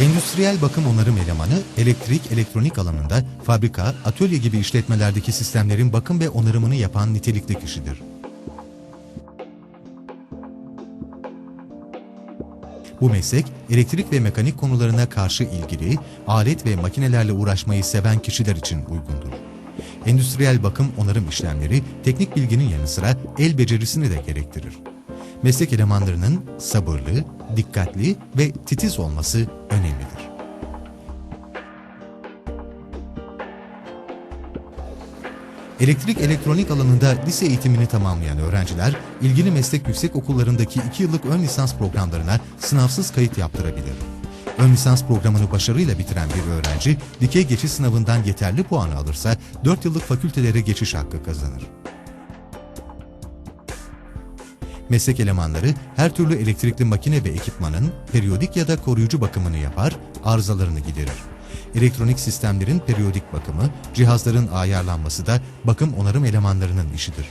Endüstriyel bakım onarım elemanı, elektrik, elektronik alanında fabrika, atölye gibi işletmelerdeki sistemlerin bakım ve onarımını yapan nitelikli kişidir. Bu meslek, elektrik ve mekanik konularına karşı ilgili, alet ve makinelerle uğraşmayı seven kişiler için uygundur. Endüstriyel bakım onarım işlemleri teknik bilginin yanı sıra el becerisini de gerektirir. Meslek elemanlarının sabırlı, dikkatli ve titiz olması Elektrik elektronik alanında lise eğitimini tamamlayan öğrenciler, ilgili meslek yüksek okullarındaki 2 yıllık ön lisans programlarına sınavsız kayıt yaptırabilir. Ön lisans programını başarıyla bitiren bir öğrenci, dikey geçiş sınavından yeterli puan alırsa 4 yıllık fakültelere geçiş hakkı kazanır. Meslek elemanları her türlü elektrikli makine ve ekipmanın periyodik ya da koruyucu bakımını yapar, arızalarını giderir. Elektronik sistemlerin periyodik bakımı, cihazların ayarlanması da bakım onarım elemanlarının işidir.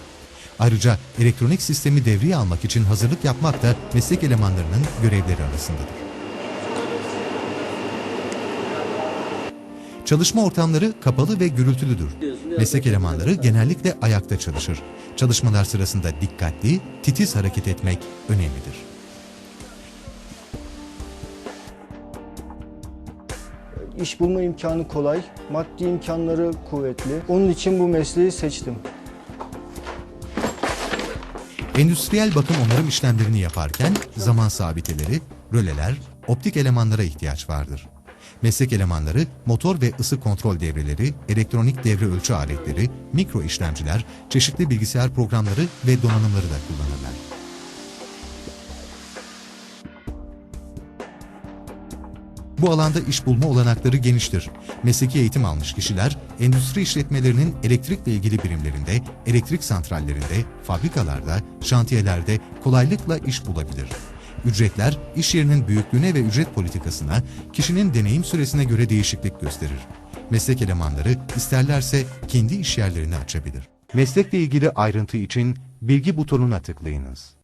Ayrıca elektronik sistemi devreye almak için hazırlık yapmak da meslek elemanlarının görevleri arasındadır. Çalışma ortamları kapalı ve gürültülüdür. Meslek elemanları genellikle ayakta çalışır. Çalışmalar sırasında dikkatli, titiz hareket etmek önemlidir. İş bulma imkanı kolay, maddi imkanları kuvvetli. Onun için bu mesleği seçtim. Endüstriyel bakım onarım işlemlerini yaparken zaman sabiteleri, röleler, optik elemanlara ihtiyaç vardır. Meslek elemanları motor ve ısı kontrol devreleri, elektronik devre ölçü aletleri, mikro işlemciler, çeşitli bilgisayar programları ve donanımları da kullanırlar. Bu alanda iş bulma olanakları geniştir. Mesleki eğitim almış kişiler, endüstri işletmelerinin elektrikle ilgili birimlerinde, elektrik santrallerinde, fabrikalarda, şantiyelerde kolaylıkla iş bulabilir. Ücretler, iş yerinin büyüklüğüne ve ücret politikasına, kişinin deneyim süresine göre değişiklik gösterir. Meslek elemanları isterlerse kendi iş yerlerini açabilir. Meslekle ilgili ayrıntı için bilgi butonuna tıklayınız.